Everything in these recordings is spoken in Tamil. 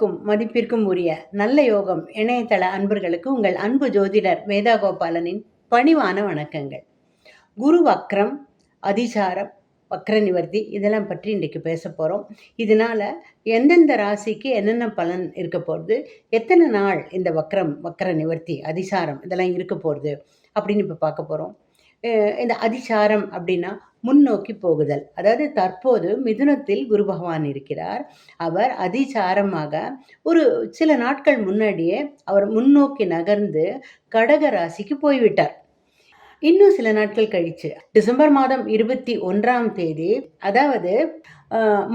பிரியங்களுக்கும் மதிப்பிற்கும் உரிய நல்ல யோகம் இணையதள அன்பர்களுக்கு உங்கள் அன்பு ஜோதிடர் வேதா கோபாலனின் பணிவான வணக்கங்கள். குரு வக்ரம் அதிசாரம் வக்ர நிவர்த்தி இதெல்லாம் பற்றி இன்றைக்கு பேச போகிறோம் இதனால் எந்தெந்த ராசிக்கு என்னென்ன பலன் இருக்க போகிறது எத்தனை நாள் இந்த வக்ரம் வக்ர நிவர்த்தி அதிசாரம் இதெல்லாம் இருக்க போகிறது அப்படின்னு இப்போ பார்க்க போகிறோம் இந்த அதிசாரம் அப்படின்னா முன்னோக்கி போகுதல். அதாவது தற்போது மிதுனத்தில் குரு பகவான் இருக்கிறார். அவர் அதிசாரமாக ஒரு சில நாட்கள் முன்னாடியே அவர் முன்னோக்கி நகர்ந்து கடக ராசிக்கு போய்விட்டார். இன்னும் சில நாட்கள் கழிச்சு டிசம்பர் மாதம் இருபத்தி ஒன்றாம் தேதி அதாவது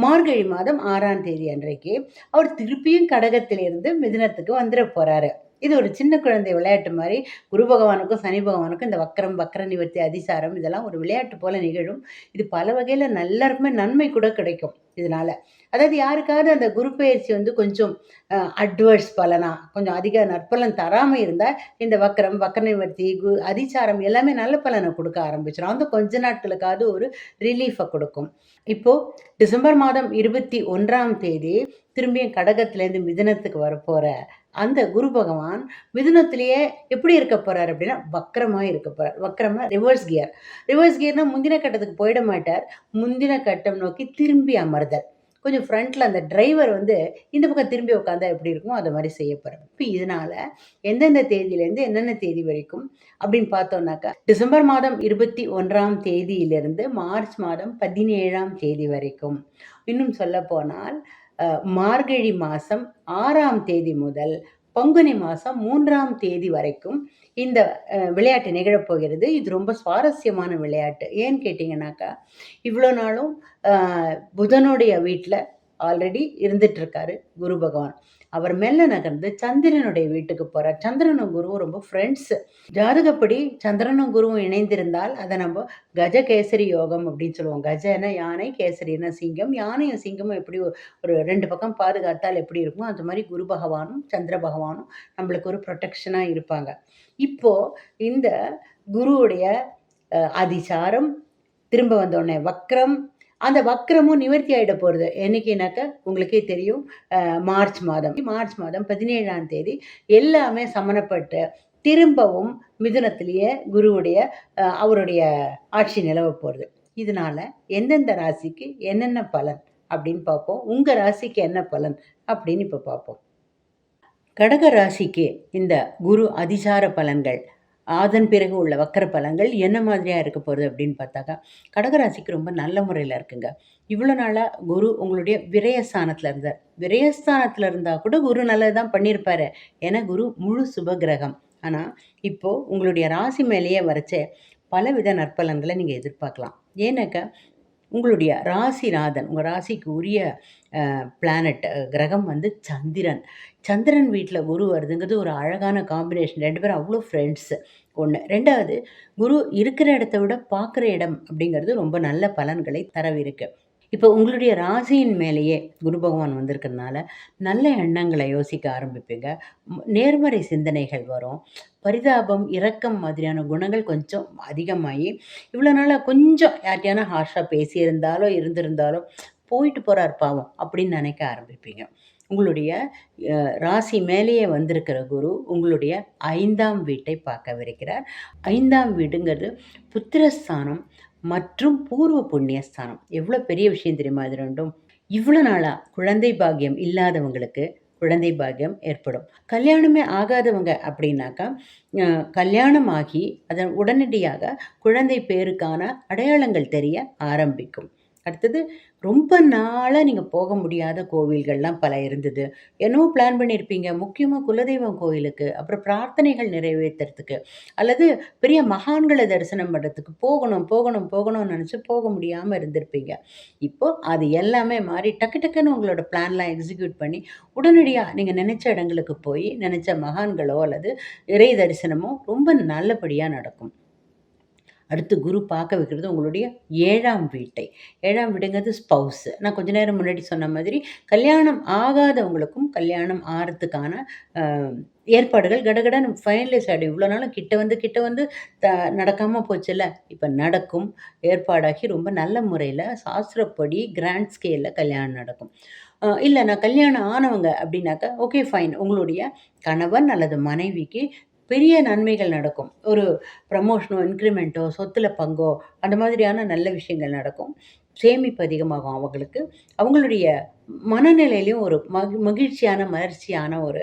மார்கழி மாதம் ஆறாம் தேதி அன்றைக்கு அவர் திருப்பியும் கடகத்திலிருந்து மிதுனத்துக்கு வந்துட போகிறாரு இது ஒரு சின்ன குழந்தை விளையாட்டு மாதிரி. குரு பகவானுக்கும் சனி பகவானுக்கும் இந்த வக்கரம் வக்கர நிவர்த்தி அதிசாரம் இதெல்லாம் ஒரு விளையாட்டு போல நிகழும். இது பல வகையில் எல்லாருக்குமே நன்மை கூட கிடைக்கும் இதனால. அதாவது யாருக்காவது அந்த குரு பயிற்சி வந்து கொஞ்சம் அட்வர்ஸ் பலனா கொஞ்சம் அதிக நற்பலன் தராமல் இருந்தால் இந்த வக்கரம் வக்கர நிவர்த்தி கு அதிசாரம் எல்லாமே நல்ல பலனை கொடுக்க ஆரம்பிச்சிடும் அந்த கொஞ்ச நாட்களுக்காவது ஒரு ரிலீஃபை கொடுக்கும். இப்போது டிசம்பர் மாதம் இருபத்தி ஒன்றாம் தேதி திரும்பியும் கடகத்திலேருந்து மிதனத்துக்கு வரப்போகிற அந்த குரு பகவான் மிதுனத்திலேயே எப்படி இருக்க போறார் அப்படின்னா வக்கரமாக இருக்க போறார். வக்கரமாக ரிவர்ஸ் கியர் ரிவர்ஸ் கியர்னா முந்தின கட்டத்துக்கு போயிட மாட்டார். முந்தின கட்டம் நோக்கி திரும்பி அமர்தல். கொஞ்சம் ஃப்ரண்ட்டில் அந்த டிரைவர் வந்து இந்த பக்கம் திரும்பி உட்காந்தா எப்படி இருக்குமோ அதை மாதிரி செய்ய போகிறார் இப்போ இதனால் எந்தெந்த தேதியிலேருந்து என்னென்ன தேதி வரைக்கும் அப்படின்னு பார்த்தோம்னாக்கா டிசம்பர் மாதம் இருபத்தி ஒன்றாம் தேதியிலிருந்து மார்ச் மாதம் பதினேழாம் தேதி வரைக்கும். இன்னும் சொல்ல போனால் மார்கழி மாதம் ஆறாம் தேதி முதல் பங்குனி மாதம் மூன்றாம் தேதி வரைக்கும் இந்த விளையாட்டு நிகழப்போகிறது. இது ரொம்ப சுவாரஸ்யமான விளையாட்டு. ஏன்னு கேட்டிங்கனாக்கா இவ்வளோ நாளும் புதனுடைய வீட்டில் ஆல்ரெடி இருந்துட்டு இருக்காரு குரு பகவான். அவர் மெல்ல நகர்ந்து சந்திரனுடைய வீட்டுக்கு போகிறார் சந்திரனும் குருவும் ரொம்ப ஃப்ரெண்ட்ஸு ஜாதகப்படி சந்திரனும் குருவும் இணைந்திருந்தால் அதை நம்ம கஜ கேசரி யோகம் அப்படின்னு சொல்லுவோம். கஜன யானை கேசரினா சிங்கம். யானையும் சிங்கமும் எப்படி ஒரு- ரெண்டு பக்கம் பாதுகாத்தால் எப்படி இருக்குமோ அந்த மாதிரி குரு பகவானும் சந்திர பகவானும் நம்மளுக்கு ஒரு ப்ரொடெக்ஷனாக இருப்பாங்க. இப்போ இந்த குருவுடைய அதிசாரம் திரும்ப வந்தோடனே வக்ரம் அந்த வக்கரமும் நிவர்த்தி ஆகிட போகிறது என்னைக்குனாக்க உங்களுக்கே தெரியும். மார்ச் மாதம். மார்ச் மாதம் பதினேழாம் தேதி எல்லாமே சமணப்பட்டு திரும்பவும் மிதுனத்திலேயே குருவுடைய அவருடைய ஆட்சி நிலவ போகிறது இதனால எந்தெந்த ராசிக்கு என்னென்ன பலன் அப்படின்னு பார்ப்போம். உங்கள் ராசிக்கு என்ன பலன் அப்படின்னு இப்போ பார்ப்போம். கடக ராசிக்கு இந்த குரு அதிசார பலன்கள் அதன் பிறகு உள்ள வக்கர பலன்கள் என்ன மாதிரியாக இருக்க போகிறது அப்படின்னு பார்த்தாக்கா கடகராசிக்கு ரொம்ப நல்ல முறையில் இருக்குங்க. இவ்வளோ நாளாக குரு உங்களுடைய விரயஸ்தானத்தில் இருந்தார். விரயஸ்தானத்தில் இருந்தால் கூட குரு நல்லது தான் பண்ணியிருப்பார். ஏன்னா குரு முழு சுபகிரகம். ஆனால் இப்போது உங்களுடைய ராசி மேலேயே வரைச்ச பலவித நற்பலன்களை நீங்கள் எதிர்பார்க்கலாம். ஏன்னாக்கா உங்களுடைய ராசிநாதன் உங்கள் ராசிக்கு உரிய பிளானட் கிரகம் வந்து சந்திரன். சந்திரன் வீட்டில் குரு வருதுங்கிறது ஒரு அழகான காம்பினேஷன் ரெண்டு பேரும் அவ்வளோ ஃப்ரெண்ட்ஸு ஒன்று ரெண்டாவது குரு இருக்கிற இடத்த விட பார்க்குற இடம் அப்படிங்கிறது ரொம்ப நல்ல பலன்களை தரவிருக்கு. இப்போ உங்களுடைய ராசியின் மேலேயே குரு பகவான் வந்திருக்கிறதுனால நல்ல எண்ணங்களை யோசிக்க ஆரம்பிப்பீங்க. நேர்மறை சிந்தனைகள் வரும். பரிதாபம் இரக்கம் மாதிரியான குணங்கள் கொஞ்சம் அதிகமாகி இவ்வளோ நாளாக கொஞ்சம் யார்ட்டையான ஹார்ஷாக பேசியிருந்தாலோ இருந்திருந்தாலோ போயிட்டு போகிறார் பாவம் அப்படின்னு நினைக்க ஆரம்பிப்பீங்க. உங்களுடைய ராசி மேலேயே வந்திருக்கிற குரு உங்களுடைய ஐந்தாம் வீட்டை பார்க்கவிருக்கிறார். ஐந்தாம் வீடுங்கிறது புத்திரஸ்தானம் மற்றும் பூர்வ புண்ணியஸ்தானம். எவ்வளோ பெரிய விஷயம் தெரியுமா இது ரெண்டும்? இவ்வளோ நாளாக குழந்தை பாக்கியம் இல்லாதவங்களுக்கு குழந்தை பாக்கியம் ஏற்படும். கல்யாணமே ஆகாதவங்க அப்படின்னாக்கா கல்யாணம் ஆகி அதன் உடனடியாக குழந்தை பேருக்கான அடையாளங்கள் தெரிய ஆரம்பிக்கும். அடுத்தது ரொம்ப நாளாக நீங்கள் போக முடியாத கோவில்கள்லாம் பல இருந்தது. என்னவோ பிளான் பண்ணியிருப்பீங்க முக்கியமாக குலதெய்வம் கோயிலுக்கு அப்புறம் பிரார்த்தனைகள் நிறைவேற்றுறதுக்கு அல்லது பெரிய மகான்களை தரிசனம் பண்ணுறதுக்கு போகணும் போகணும் போகணும்னு நினச்சி போக முடியாமல் இருந்திருப்பீங்க. இப்போது அது எல்லாமே மாறி டக்கு டக்குன்னு உங்களோட பிளான்லாம் எக்ஸிக்யூட் பண்ணி உடனடியாக நீங்கள் நினச்ச இடங்களுக்கு போய் நினச்ச மகான்களோ அல்லது இறை தரிசனமோ ரொம்ப நல்லபடியாக நடக்கும். அடுத்து குரு பார்க்க வைக்கிறது உங்களுடைய ஏழாம் வீட்டை. ஏழாம் வீடுங்கிறது ஸ்பவுஸு நான் கொஞ்ச நேரம் முன்னாடி சொன்ன மாதிரி கல்யாணம் ஆகாதவங்களுக்கும் கல்யாணம் ஆகிறதுக்கான ஏற்பாடுகள் கடகடன் ஃபைனலைஸ் ஆகிடும் இவ்வளோ நாளும் கிட்ட வந்து கிட்ட வந்து த நடக்காமல் போச்சுல்ல? இப்போ நடக்கும். ஏற்பாடாகி ரொம்ப நல்ல முறையில் சாஸ்திரப்படி கிராண்ட் ஸ்கேலில் கல்யாணம் நடக்கும். இல்லை நான் கல்யாணம் ஆனவங்க அப்படின்னாக்கா ஓகே ஃபைன் உங்களுடைய கணவன் அல்லது மனைவிக்கு பெரிய நன்மைகள் நடக்கும். ஒரு ப்ரமோஷனோ இன்க்ரிமெண்ட்டோ சொத்தில் பங்கோ அந்த மாதிரியான நல்ல விஷயங்கள் நடக்கும். சேமிப்பு அதிகமாகும் அவங்களுக்கு. அவங்களுடைய மனநிலையிலையும் ஒரு மகி மகிழ்ச்சியான மலர்ச்சியான ஒரு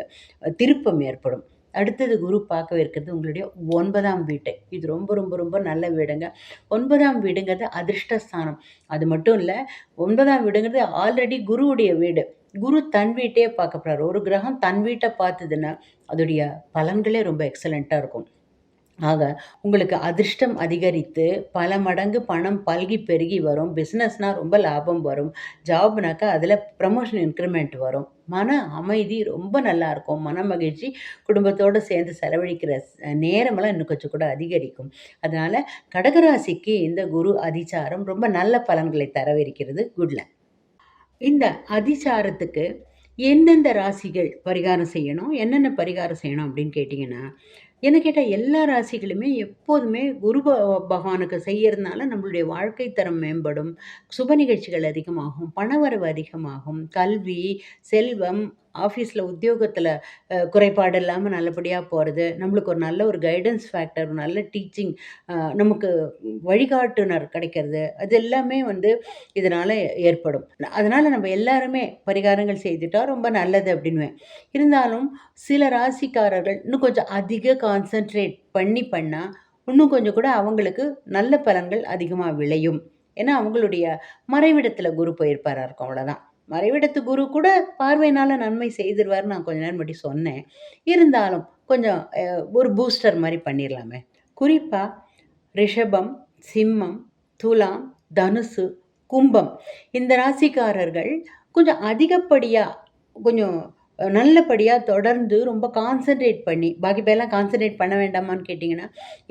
திருப்பம் ஏற்படும். அடுத்தது குரு பார்க்க இருக்கிறது உங்களுடைய ஒன்பதாம் வீட்டை. இது ரொம்ப ரொம்ப ரொம்ப நல்ல வீடுங்க. ஒன்பதாம் வீடுங்கிறது அதிர்ஷ்டஸ்தானம். அது மட்டும் இல்லை ஒன்பதாம் வீடுங்கிறது ஆல்ரெடி குருவுடைய வீடு. குரு தன் வீட்டையே பார்க்க போகிறார் ஒரு கிரகம் தன் வீட்டை பார்த்ததுன்னா அதோடைய பலன்களே ரொம்ப எக்ஸலண்ட்டாக இருக்கும். ஆக உங்களுக்கு அதிர்ஷ்டம் அதிகரித்து பல மடங்கு பணம் பல்கி பெருகி வரும். பிஸ்னஸ்னால் ரொம்ப லாபம் வரும். ஜாப்னாக்கா அதில் ப்ரமோஷன் இன்க்ரிமெண்ட் வரும். மன அமைதி ரொம்ப நல்லா இருக்கும். மன மகிழ்ச்சி குடும்பத்தோடு சேர்ந்து செலவழிக்கிற நேரமெல்லாம் இன்னும் கொஞ்சம் கூட அதிகரிக்கும். அதனால் கடகராசிக்கு இந்த குரு அதிச்சாரம் ரொம்ப நல்ல பலன்களை தரவிருக்கிறது. குட்ல இந்த அதிசாரத்துக்கு எந்தெந்த ராசிகள் பரிகாரம் செய்யணும்? என்னென்ன பரிகாரம் செய்யணும் அப்படின்னு கேட்டிங்கன்னா என்ன கேட்டால் எல்லா ராசிகளுமே எப்போதுமே குரு பகவானுக்கு செய்யறதுனால நம்மளுடைய வாழ்க்கை தரம் மேம்படும் சுப நிகழ்ச்சிகள் அதிகமாகும் பணவரவு அதிகமாகும் கல்வி செல்வம் ஆஃபீஸில் உத்தியோகத்தில் குறைபாடு இல்லாமல் நல்லபடியாக போகிறது நம்மளுக்கு ஒரு நல்ல ஒரு கைடன்ஸ் ஃபேக்டர் ஒரு நல்ல டீச்சிங் நமக்கு வழிகாட்டுனர் கிடைக்கிறது அது எல்லாமே வந்து இதனால் ஏற்படும். அதனால் நம்ம எல்லாருமே பரிகாரங்கள் செய்துட்டால் ரொம்ப நல்லது அப்படின்வேன் இருந்தாலும் சில ராசிக்காரர்கள் இன்னும் கொஞ்சம் அதிக கான்சன்ட்ரேட் பண்ணி பண்ணால் இன்னும் கொஞ்சம் கூட அவங்களுக்கு நல்ல பலன்கள் அதிகமாக விளையும். ஏன்னா அவங்களுடைய மறைவிடத்தில் குரு போயிருப்பாராக இருக்கும் அவ்வளோதான் மறைவிடத்து குரு கூட பார்வையினால் நன்மை செய்திருவார்னு நான் கொஞ்ச நேரம் முன்னாடி சொன்னேன். இருந்தாலும் கொஞ்சம் ஒரு பூஸ்டர் மாதிரி பண்ணிடலாமே குறிப்பாக ரிஷபம் சிம்மம் துலாம் தனுசு கும்பம் இந்த ராசிக்காரர்கள் கொஞ்சம் அதிகப்படியாக கொஞ்சம் நல்லபடியாக தொடர்ந்து ரொம்ப கான்சன்ட்ரேட் பண்ணி பாக்கி பேர்லாம் கான்சன்ட்ரேட் பண்ண வேண்டாமான்னு கேட்டிங்கன்னா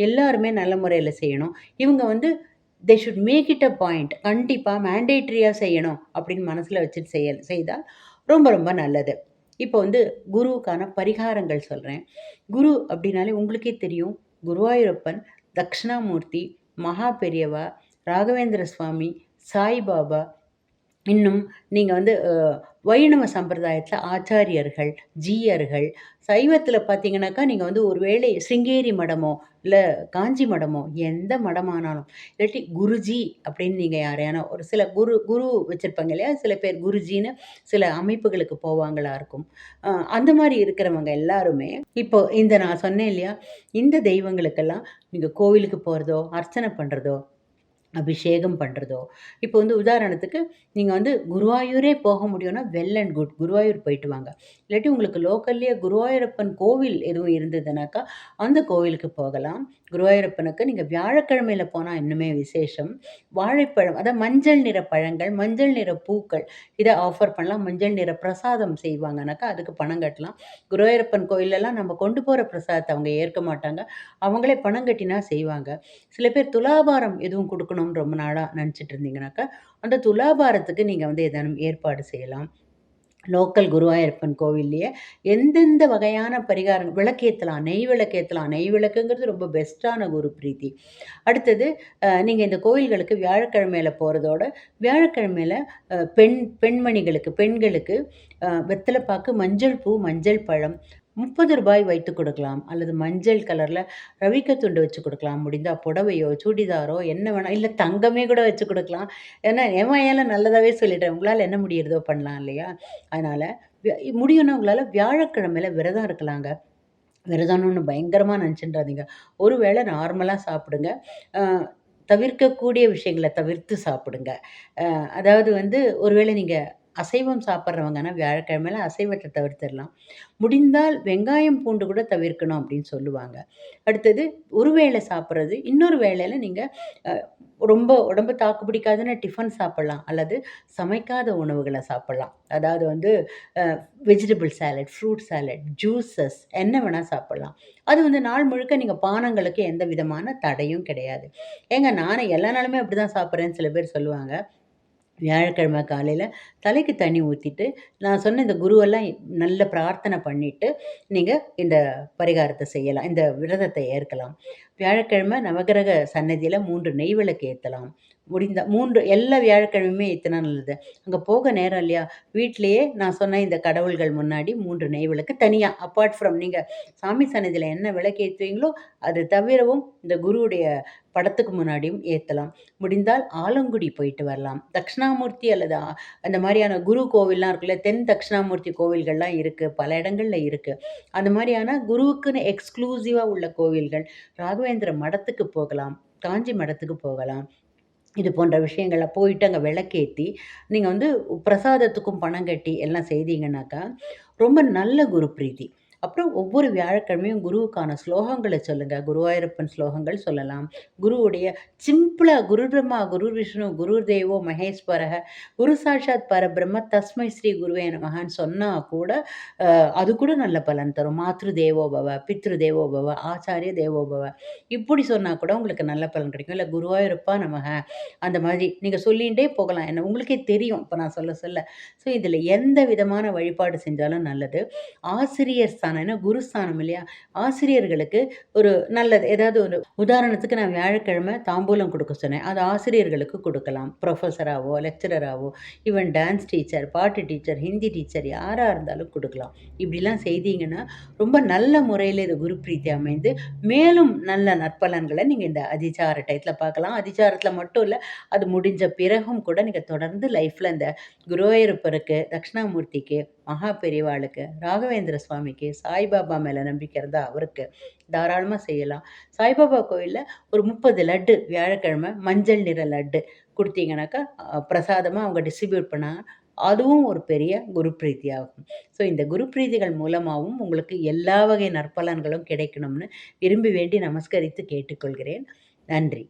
எல்லாருமே நல்ல முறையில் செய்யணும். இவங்க வந்து they should make it a point கண்டிப்பாக மேண்டேட்ரியாக செய்யணும் அப்படின்னு மனசில் வச்சுட்டு செய்ய செய்தால் ரொம்ப ரொம்ப நல்லது. இப்போ வந்து குருவுக்கான பரிகாரங்கள் சொல்கிறேன் குரு அப்படின்னாலே உங்களுக்கே தெரியும் குருவாயூரப்பன் தக்ஷணாமூர்த்தி மகா பெரியவா ராகவேந்திர சுவாமி சாய்பாபா இன்னும் நீங்கள் வந்து வைணவ சம்பிரதாயத்தில் ஆச்சாரியர்கள் ஜீயர்கள் சைவத்தில் பார்த்தீங்கன்னாக்கா நீங்கள் வந்து ஒரு வேளை சிங்கேரி மடமோ இல்லை காஞ்சி மடமோ எந்த மடமானாலும் இல்லாட்டி குருஜி அப்படின்னு நீங்கள் யாரையான ஒரு சில குரு குரு வச்சுருப்பாங்க இல்லையா? சில பேர் குருஜின்னு சில அமைப்புகளுக்கு போவாங்களா இருக்கும். அந்த மாதிரி இருக்கிறவங்க எல்லாருமே இப்போ இந்த நான் சொன்னேன் இல்லையா? இந்த தெய்வங்களுக்கெல்லாம் நீங்கள் கோவிலுக்கு போகிறதோ அர்ச்சனை பண்ணுறதோ அபிஷேகம் பண்ணுறதோ இப்போ வந்து உதாரணத்துக்கு நீங்கள் வந்து குருவாயூரே போக முடியும்னா வெல் அண்ட் குட் குருவாயூர் போயிட்டு வாங்க. இல்லாட்டி உங்களுக்கு லோக்கல்லையே குருவாயூரப்பன் கோவில் எதுவும் இருந்ததுனாக்கா அந்த கோவிலுக்கு போகலாம். குருவாயூரப்பனுக்கு நீங்கள் வியாழக்கிழமையில் போனால் இன்னுமே விசேஷம். வாழைப்பழம் அதாவது மஞ்சள் நிற பழங்கள் மஞ்சள் நிற பூக்கள் இதை ஆஃபர் பண்ணலாம். மஞ்சள் நிற பிரசாதம் செய்வாங்கனாக்கா அதுக்கு பணம் கட்டலாம். குருவாயூரப்பன் கோயிலெல்லாம் நம்ம கொண்டு போகிற பிரசாதத்தை அவங்க ஏற்க மாட்டாங்க. அவங்களே பணம் கட்டினா செய்வாங்க. சில பேர் துலாபாரம் எதுவும் கொடுக்கணும் பண்ணணும்னு ரொம்ப நாளாக நினச்சிட்டு இருந்தீங்கனாக்கா அந்த துலாபாரத்துக்கு நீங்கள் வந்து ஏதேனும் ஏற்பாடு செய்யலாம். லோக்கல் குருவாயூரப்பன் கோவில்லையே எந்தெந்த வகையான பரிகாரம் விளக்கேற்றலாம் நெய் விளக்கேற்றலாம் நெய் விளக்குங்கிறது ரொம்ப பெஸ்ட்டான குரு பிரீத்தி. அடுத்தது நீங்கள் இந்த கோவில்களுக்கு வியாழக்கிழமையில் போகிறதோட வியாழக்கிழமையில் பெண் பெண்மணிகளுக்கு பெண்களுக்கு வெத்தலைப்பாக்கு மஞ்சள் பூ மஞ்சள் பழம் முப்பது ரூபாய் வைத்து கொடுக்கலாம். அல்லது மஞ்சள் கலரில் ரவிக்க துண்டு வச்சு கொடுக்கலாம். முடிந்தால் புடவையோ சுடிதாரோ என்ன வேணால் இல்லை தங்கமே கூட வச்சு கொடுக்கலாம். ஏன்னா என் நல்லதாகவே சொல்லிட்டேன். உங்களால் என்ன முடியறதோ பண்ணலாம் இல்லையா? அதனால் முடியும்னா உங்களால் வியாழக்கிழமையில் விரதம் இருக்கலாங்க. விரதம்னு பயங்கரமாக நினச்சின்றாதீங்க ஒரு வேளை நார்மலாக சாப்பிடுங்க. தவிர்க்கக்கூடிய விஷயங்களை தவிர்த்து சாப்பிடுங்க. அதாவது வந்து ஒருவேளை நீங்கள் அசைவம் சாப்பிட்றவங்கன்னா வியாழக்கிழமையில அசைவத்தை தவிர்த்திடலாம். முடிந்தால் வெங்காயம் பூண்டு கூட தவிர்க்கணும் அப்படின்னு சொல்லுவாங்க. அடுத்தது ஒரு வேளை சாப்பிட்றது இன்னொரு வேளையில் நீங்கள் ரொம்ப உடம்பு தாக்கு பிடிக்காதுன்னு டிஃபன் சாப்பிட்லாம். அல்லது சமைக்காத உணவுகளை சாப்பிட்லாம். அதாவது வந்து vegetable salad fruit salad juices என்ன வேணால் சாப்பிட்லாம். அது வந்து நாள் முழுக்க நீங்கள் பானங்களுக்கு எந்த விதமான தடையும் கிடையாது. ஏங்க நானே எல்லா நாளுமே அப்படி தான் சாப்பிட்றேன்னு சில பேர் சொல்லுவாங்க. வியாழக்கிழமை காலையில் தலைக்கு தண்ணி ஊற்றிட்டு நான் சொன்ன இந்த குருவெல்லாம் நல்ல பிரார்த்தனை பண்ணிவிட்டு நீங்கள் இந்த பரிகாரத்தை செய்யலாம் இந்த விரதத்தை ஏற்கலாம். வியாழக்கிழமை நவகிரக சன்னதியில் மூன்று நெய் விளக்கு ஏற்றலாம் முடிந்த மூன்று எல்லா வியாழக்கிழமையுமே ஏற்றினா நல்லது. அங்கே போக நேரம் இல்லையா? வீட்டிலையே நான் சொன்ன இந்த கடவுள்கள் முன்னாடி மூன்று நெய் விளக்கு தனியாக அப்பார்ட் ஃப்ரம் நீங்கள் சாமி சன்னதியில் என்ன விளக்கு ஏற்றுவீங்களோ அது தவிரவும் இந்த குருவுடைய படத்துக்கு முன்னாடியும் ஏற்றலாம் முடிந்தால் ஆலங்குடி போயிட்டு வரலாம். தட்சிணாமூர்த்தி அல்லது அந்த மாதிரியான குரு கோவில்லாம் இருக்குல்ல தென் தட்சிணாமூர்த்தி கோவில்கள்லாம் இருக்குது பல இடங்களில் இருக்குது அந்த மாதிரியான குருவுக்குன்னு எக்ஸ்க்ளூசிவாக உள்ள கோவில்கள் ராகவேந்திர மடத்துக்கு போகலாம் காஞ்சி மடத்துக்கு போகலாம். இது போன்ற விஷயங்களை போயிட்டு அங்கே விளக்கேற்றி நீங்கள் வந்து பிரசாதத்துக்கும் பணம் கட்டி எல்லாம் செய்தீங்கன்னாக்கா ரொம்ப நல்ல குரு பிரீதி அப்புறம் ஒவ்வொரு வியாழக்கிழமையும் குருவுக்கான ஸ்லோகங்களை சொல்லுங்கள் குருவாயூரப்பன் ஸ்லோகங்கள் சொல்லலாம். குருவுடைய சிம்பிளாக குரு பிரம்மா குரு விஷ்ணு குரு தேவோ மகேஸ்வரக குரு சாட்சாத் பரபிரம்ம தஸ்மை ஸ்ரீ குருவே நமகான்னு சொன்னால் கூட அது கூட நல்ல பலன் தரும். மாத்ரு தேவோபவ பித்ரு தேவோபவ ஆச்சாரிய தேவோபவ இப்படி சொன்னால் கூட உங்களுக்கு நல்ல பலன் கிடைக்கும். இல்லை குருவாயூரப்பா நமக அந்த மாதிரி நீங்கள் சொல்லிகிட்டே போகலாம். என்ன உங்களுக்கே தெரியும். இப்போ நான் சொல்ல சொல்ல. ஸோ இதில் எந்த விதமான வழிபாடு செஞ்சாலும் நல்லது. ஆசிரியர் ஸ்தானம் ஸ்தானம்னா குருஸ்தானம் இல்லையா? ஆசிரியர்களுக்கு ஒரு நல்லது. ஏதாவது ஒரு உதாரணத்துக்கு நான் வியாழக்கிழமை தாம்பூலம் கொடுக்க சொன்னேன். அது ஆசிரியர்களுக்கு கொடுக்கலாம். ப்ரொஃபஸராகவோ லெக்சரராகவோ ஈவன் டான்ஸ் டீச்சர் பாட்டு டீச்சர் ஹிந்தி டீச்சர் யாராக இருந்தாலும் கொடுக்கலாம். இப்படிலாம் செய்தீங்கன்னா ரொம்ப நல்ல முறையில் இது குரு பிரீத்தி அமைந்து மேலும் நல்ல நற்பலன்களை நீங்கள் இந்த அதிச்சார டயத்தில் பார்க்கலாம். அதிச்சாரத்தில் மட்டும் இல்லை அது முடிஞ்ச பிறகும் கூட நீங்கள் தொடர்ந்து லைஃப்பில் இந்த குருவாயூரப்பருக்கு தட்சிணாமூர்த்திக்கு மகா பெரியவாளுக்கு ராகவேந்திர சுவாமிக்கு சாய்பாபா மேலே நம்பிக்கை இருந்தால் அவருக்கு தாராளமாக செய்யலாம். சாய்பாபா கோயிலில் ஒரு முப்பது லட்டு வியாழக்கிழமை மஞ்சள் நிற லட்டு கொடுத்தீங்கன்னாக்கா பிரசாதமாக அவங்க டிஸ்ட்ரிபியூட் பண்ணாங்க அதுவும் ஒரு பெரிய குரு பிரீதி ஆகும் ஸோ இந்த குரு பிரீதிகள் மூலமாகவும் உங்களுக்கு எல்லா வகை நற்பலன்களும் கிடைக்கணும்னு விரும்பி வேண்டி நமஸ்கரித்து கேட்டுக்கொள்கிறேன். நன்றி.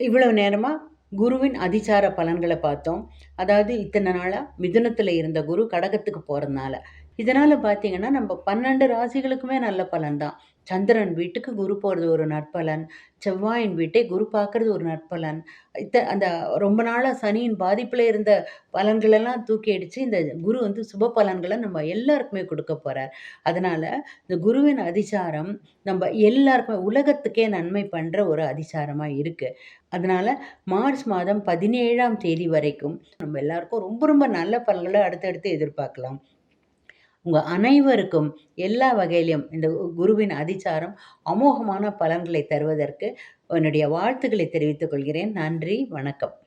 இவ்வளவு நேரமாக குருவின் அதிசார பலன்களை பார்த்தோம். அதாவது இத்தனை நாளாக மிதுனத்தில் இருந்த குரு கடகத்துக்கு போகிறதுனால இதனால் பார்த்தீங்கன்னா நம்ம பன்னெண்டு ராசிகளுக்குமே நல்ல பலன் தான். சந்திரன் வீட்டுக்கு குரு போகிறது ஒரு நற்பலன். செவ்வாயின் வீட்டை குரு பார்க்குறது ஒரு நற்பலன். இத்த அந்த ரொம்ப நாளாக சனியின் பாதிப்பில் இருந்த பலன்களெல்லாம் தூக்கி அடித்து இந்த குரு வந்து சுப பலன்களை நம்ம எல்லாருக்குமே கொடுக்க போகிறார் அதனால் இந்த குருவின் அதிசாரம் நம்ம எல்லாருக்குமே உலகத்துக்கே நன்மை பண்ணுற ஒரு அதிசாரமாக இருக்குது அதனால் மார்ச் மாதம் பதினேழாம் தேதி வரைக்கும் நம்ம எல்லாருக்கும் ரொம்ப ரொம்ப நல்ல பலன்களை அடுத்தடுத்து எதிர்பார்க்கலாம். உங்கள் அனைவருக்கும் எல்லா வகையிலும் இந்த குருவின் அதிச்சாரம் அமோகமான பலன்களை தருவதற்கு என்னுடைய வாழ்த்துக்களை தெரிவித்துக் கொள்கிறேன். நன்றி வணக்கம்.